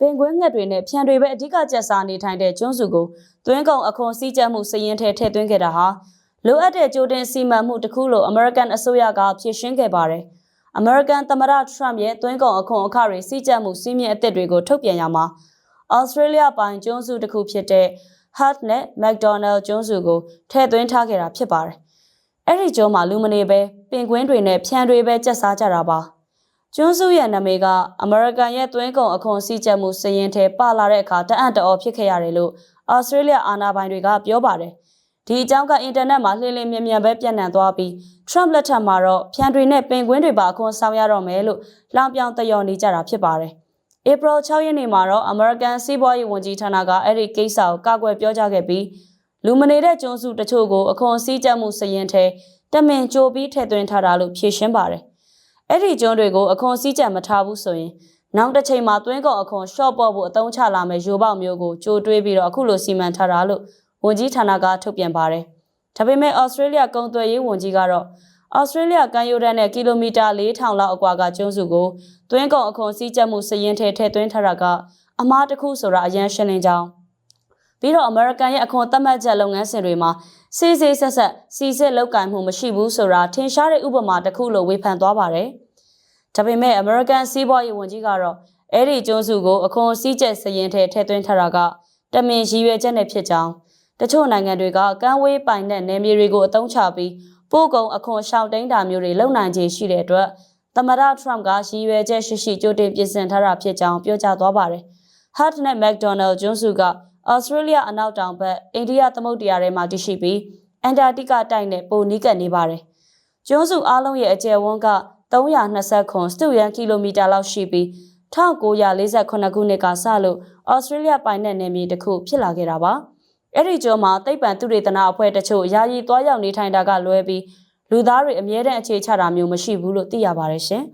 ပင်ကွင်းငှက်တွေနဲ့ဖြန်တွေပဲအဓိကကျက်စားနေထိုင်တဲ့ကျွန်းစုကိုသွင်းကုန်အခွန်စည်းကြပ်မှုစည်ရင်ထဲထည့်သွင်းခဲ့တာဟာလိုအပ်တဲ့ကြိုတင်စီမံမှုတစ်ခုလို့အမေရိကန်အစိုးရကဖြေရှင်းခဲ့ပါတယ်။အမေရိကန်သမ္မတထရမ့်ရဲ့သွင်းကုန်အခွန်အခတွေစည်းကြပ်မှုစည်းမျဉ်းအသစ်တွေကိုထုတ်ပြန်ရမှာဩစတြေးလျပိုင်ကျွန်းစုတစ်ခုဖြစ်တဲ့ Hut နဲ့ McDonald ကျွန်းစုကိုထည့်သွင်းထားခဲ့တာဖြစ်ပါတယ်။အဲ့ဒီကျွန်းမှာလူမနေပဲပင်ကွင်းတွေနဲ့ဖြန်တွေပဲကျက်စားကြတာပါ။ ကျွန်းစုရဲ့နာမည်ကအမေရိကန်ရဲ့သွင်းကုန်အခွန်စည်းကြပ်မှုစည်ရင်ထဲပါလာတဲ့အခါတအံ့တအော်ဖြစ်ခဲ့ရတယ်လို့ဩစတြေးလျအာဏာပိုင်တွေကပြောပါတယ်။ဒီအကြောင်းကအင်တာနက်မှာလှည့်လည်မြန်မြန်ပဲပြန့်နှံ့သွားပြီး Trump လက်ထက်မှာတော့ဖြန်တွေနဲ့ပင်ကွင်းတွေပါအခွန်ဆောင်ရတော့မယ်လို့လောင်ပြောင်တယော်နေကြတာဖြစ်ပါတယ်။ April 6ရက်နေ့မှာတော့ American စီးပွားရေးဝန်ကြီးဌာနကအဲ့ဒီကိစ္စကိုကာကွယ်ပြောကြားခဲ့ပြီးလူမနေတဲ့ကျွန်းစုတချို့ကိုအခွန်စည်းကြပ်မှုစရင်ထဲတမင်ကြိုပြီးထည့်သွင်းထားတာလို့ဖြေရှင်းပါတယ်။ အဲ့ဒီကျွန်းတွေကိုအခွန်စည်းကြပ်မထားဘူးဆိုရင်နောက်တစ်ချိန်မှာသွင်းကုန်အခွန်ရှော့ပေါ့ဖို့အသုံးချလာမယ်ရိုပေါက်မျိုးကိုကြိုတွေးပြီးတော့အခုလိုစီမံထားတာလို့ဝန်ကြီးဌာနကထုတ်ပြန်ပါတယ်။ဒါပေမဲ့ဩစတြေးလျကုန်သွယ်ရေးဝန်ကြီးကတော့ဩစတြေးလျကမ်းရိုးတန်းနဲ့ကီလိုမီတာ4000လောက်အကွာကကျွန်းစုကိုသွင်းကုန်အခွန်စည်းကြပ်မှုစရင်ထဲထည့်သွင်းထားတာကအမားတစ်ခုဆိုတာအရန်ရှင်းလင်းကြောင်းပြီးတော့အမေရိကန်ရဲ့အခွန်သတ်မှတ်ချက်လုပ်ငန်းစဉ်တွေမှာစီစီဆက်ဆက်စီစစ်လောက်ကင်မှုမရှိဘူးဆိုတာထင်ရှားတဲ့ဥပမာတစ်ခုလိုဝေဖန်သွားပါတယ်။ ဒါပေမဲ့အမေရိကန်စီးပွားရေးဝန်ကြီးကတော့အဲ့ဒီကျွန်းစုကိုအခွန်စည်းကျက်စရင်ထဲထည့်သွင်းထားတာကတမင်ရည်ရွယ်ချက်နဲ့ဖြစ်ကြောင်းတချို့နိုင်ငံတွေကကမ်းဝေးပိုင်တဲ့နယ်မြေတွေကိုအသုံးချပြီးပို့ကုန်အခွန်ရှောင်တိန်တာမျိုးတွေလုပ်နိုင်ခြေရှိတဲ့အတွက်သမ္မတထရမ့်ကရည်ရွယ်ချက်ရှိရှိကြိုတင်ပြင်ဆင်ထားတာဖြစ်ကြောင်းပြောကြားသွားပါတယ်။ Hut နဲ့ McDonald ကျွန်းစုကဩစတြေးလျအနောက်တောင်ဘက်အိန္ဒိယသမုဒ္ဒရာထဲမှာတည်ရှိပြီးအန်တာတိကတိုက်နဲ့ပိုနီးကပ်နေပါတယ်။ကျွန်းစုအားလုံးရဲ့အကျယ်ဝန်းက 320ခွန်စတုရန်ကီလိုမီတာလောက်ရှိပြီး1948ခုနှစ်ကစလို့ဩစတြေးလျပိုင်တဲ့နယ်မြေတစ်ခုဖြစ်လာခဲ့တာပါ။အဲ့ဒီကျွန်းမှာသိပ္ပံသူရေသနာအဖွဲ့တချို့ယာယီသွားရောက်နေထိုင်တာကလွဲပြီးလူသားတွေအမြဲတမ်းအခြေချတာမျိုးမရှိဘူးလို့သိရပါတယ်ရှင်။